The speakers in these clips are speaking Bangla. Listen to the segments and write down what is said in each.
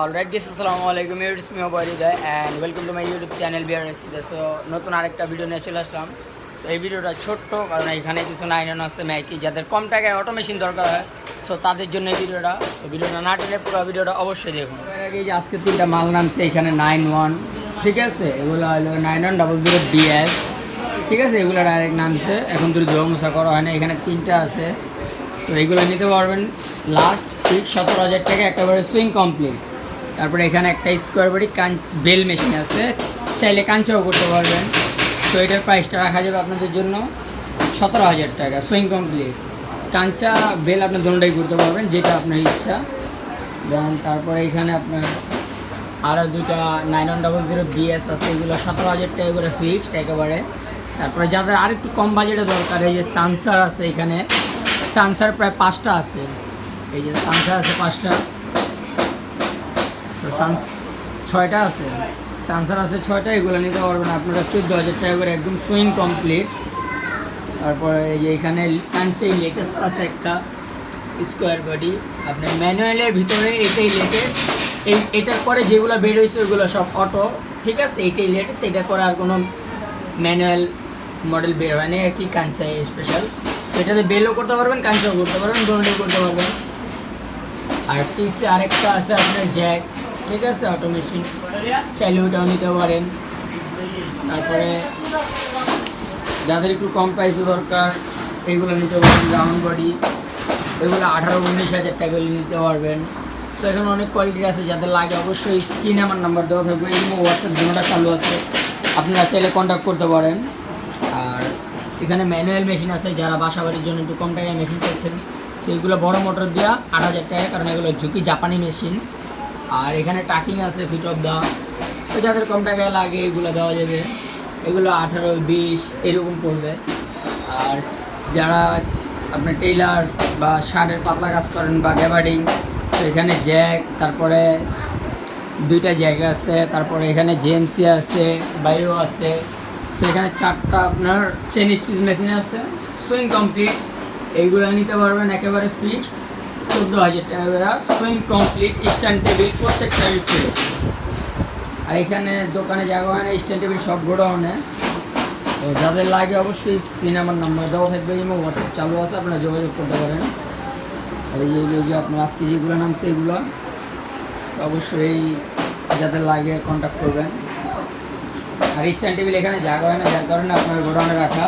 অলরাইট গেস আসসালামু আলাইকুম YouTube me and welcome to my YouTube channel BR so নতুন আরেকটা ভিডিও নিয়ে চলে আসলাম। সো এই ভিডিওটা ছোট্ট, কারণ এখানে কিছু নাইন আছে ম্যাকি যাদের কম টাকায় অটো মেশিন দরকার হয়। সো তাদের জন্য এই ভিডিওটা সো ভিডিওটা না টেলে পুরো ভিডিওটা অবশ্যই দেখুন। আগে যে আজকে তিনটা মাল নামছে, এখানে নাইন ওয়ান ঠিক আছে? এগুলো হলো nine one double zero BS ঠিক আছে? এগুলো ডাইরেক্ট নামছে, এখন তুই ধোয়া করা হয় না, এখানে তিনটা আছে। তো এগুলো নিতে পারবেন। লাস্ট ফিট সতেরো হাজার টাকা, একেবারে সুইং কমপ্লিট তারপরে এখানে একটা স্কোয়ার বডি কান বেল মেশিন আছে। চাইলে কাঞ্চাও করতে পারবেন। তো এটার প্রাইসটা রাখা যাবে আপনাদের জন্য সতেরো হাজার টাকা সুইং কমপ্লিট কাঞ্চা, বেল আপনি দোনোটাই করতে পারবেন, যেটা আপনার ইচ্ছা। দেন তারপরে এখানে আপনার আরও দুটা nine one double zero BS আছে, এগুলো সতেরো হাজার টাকা করে ফিক্সড একেবারে। তারপরে যাদের আর একটু কম বাজেটে দরকার, এই যে সানসার আছে এখানে। সানসার প্রায় পাঁচটা আছে। এই যে সানসার আছে পাঁচটা। তো সানস ছয়টা আছে। সানসার আছে ছয়টা, এগুলো নিতে পারবেন আপনারা চোদ্দ হাজার টাকা করে একদম সুইং কমপ্লিট। তারপরে যে এখানে কাঞ্চে লেটেস্ট আছে একটা স্কোয়ার বডি আপনার ম্যানুয়ালের ভিতরে এটাই লেটেস্ট এই, এটার পরে যেগুলো বের হয়েছে ওগুলো সব অটো ঠিক আছে? এটাই লেটেস্ট এটার পরে আর কোনো ম্যানুয়াল মডেল বের হয়নি আর কি কাঞ্চাই স্পেশাল সেটাতে বেলও করতে পারবেন, কাঞ্চাও করতে পারবেন দোনোটাই করতে পারবেন। আর পিসে আরেকটা আছে আপনার জ্যাক ঠিক আছে অটো মেশিন চাইলে ওটাও নিতে পারেন। তারপরে যাদের একটু কম প্রাইসে দরকার, এগুলো নিতে পারবেন রাউন্ড বডি এগুলো আঠারো, উনিশ হাজার টাকা নিতে পারবেন। তো এখানে অনেক কোয়ালিটির আছে, যাদের লাগে অবশ্যই স্ক্রিনে আমার নাম্বার দেওয়া থাকবে, এই হোয়াটসঅ্যাপ দুটোটা চালু আছে। আপনারা চাইলে কন্ট্যাক্ট করতে পারেন। আর এখানে ম্যানুয়াল মেশিন আছে, যারা বাসা বাড়ির জন্য একটু কম টাকায় মেশিন চাইছেন সেইগুলো বড় মোটর দেওয়া আট হাজার টাকা, কারণ এগুলো ঝুঁকি জাপানি মেশিন আর এখানে টাকিং আছে ফিট অফ দেওয়া তো যাদের কম টাকায় লাগে, এগুলো দেওয়া যাবে। এগুলো আঠারো, বিশ, এরকম পড়বে। আর যারা আপনার টেইলার্স বা শার্টের পাতলা কাজ করেন বা গ্যাবার্ডিং তো এখানে জ্যাক তারপরে দুইটা জায়গা আছে, তারপরে এখানে জেএমসি আছে বায়ো আছে। তো এখানে চারটা আপনার চেন স্টিচ মেশিন আছে সুইং কমপ্লিট এইগুলো নিতে পারবেন, একেবারে ফিক্সড চোদ্দ হাজার টাকা করে। সুইং কমপ্লিট স্ট্যান্ড টেবিল প্রত্যেকটা ফিক্সড আর এখানে দোকানে জায়গা হয় না স্ট্যান্ড টেবিল সব গোডাউনে। তো যাদের লাগে অবশ্যই স্ক্রিনে আমার নাম্বার দেওয়া থাকবে এবং হোয়াটসঅ্যাপ চালু আছে, আপনারা যোগাযোগ করতে পারেন। আর এই যে আপনার আজকে যেগুলো নামছে এগুলো অবশ্যই যাদের লাগে কন্ট্যাক্ট করবেন। আর স্ট্যান্ড টেবিল এখানে জায়গা হয় না, যার কারণে আপনার গোডাউনে রাখা।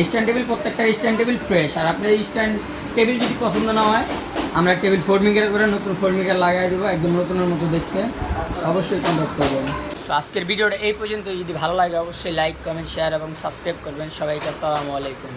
স্ট্যান্ড টেবিল প্রত্যেকটা স্ট্যান্ড টেবিল ফ্রেশ আর আপনার স্ট্যান্ড টেবিল যদি পছন্দ না হয়, আমরা টেবিল ফোর মিকার করে নতুন ফোর মিকার লাগাই দেবো, একদম নতুনের মতো দেখতে। অবশ্যই কন্ট্যাক্ট করবেন। সো আজকের ভিডিওটা এই পর্যন্ত যদি ভালো লাগে, অবশ্যই লাইক কমেন্ট শেয়ার এবং সাবস্ক্রাইব করবেন। সবাইকে আসসালামু আলাইকুম।